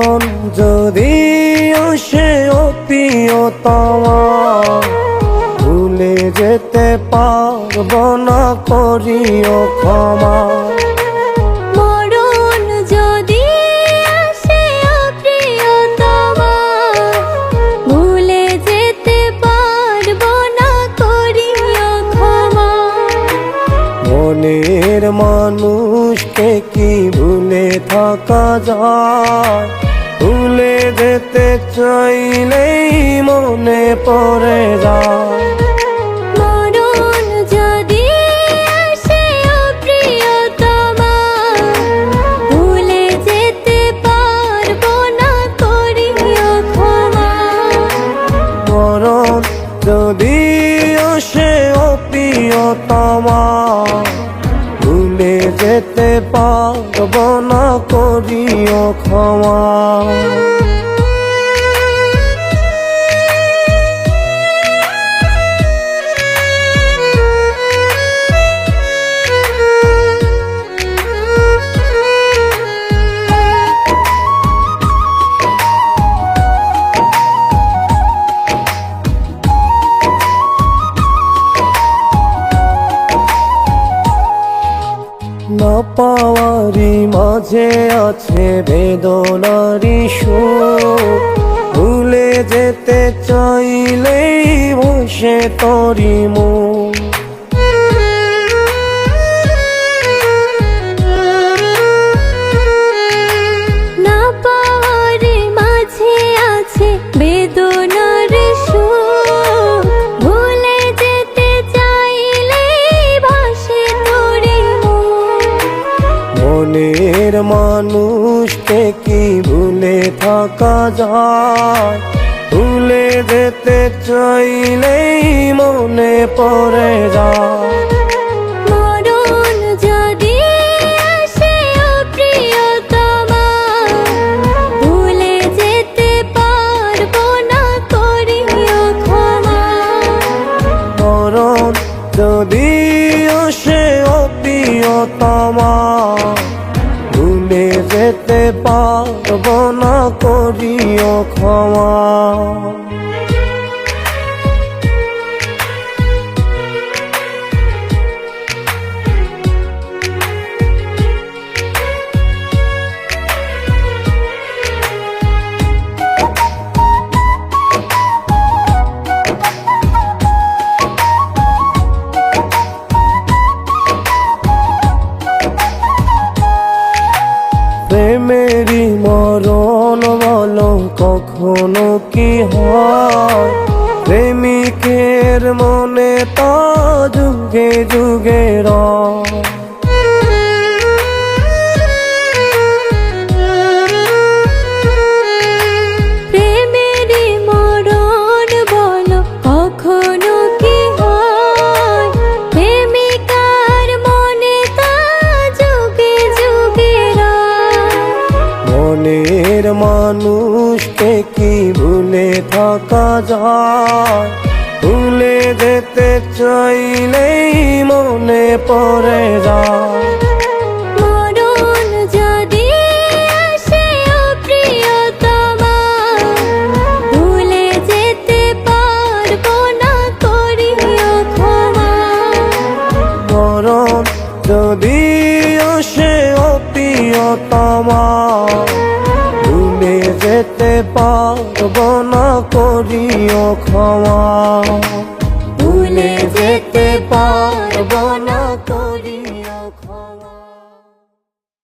মন যদি সে অপিয়তম ভুলে যেতে পারব না করিও ক্ষমা। মনের মানুষকে কি ভুলে থাকা যায়? যেতে চাইলেই মনে পড়ে যায়। মরণ যদি আসে ও প্রিয়তমা ভুলে যেতে পারব না করিও ক্ষমা। পাওয়ারি মাঝে আছে বেদনারি সুখ ভুলে যেতে চাইলেই বসে তরি মুখ মানুষকে কি ভুলে থাকা যায়? ভুলে যেতে চাইলেই মনে পড়ে যায়। যদি যেতে পারব না করিও ক্ষমা। কখনো কি হয়? প্রেমিকের মনে তা যুগে যুগে রয় ভুলে থাকা যায় ভুলে যেতে চাইলেই মনে পড়ে যায়। যদি আসে ও যেতে পারব না করিও ক্ষমা। ভুলে যেতে পারব না।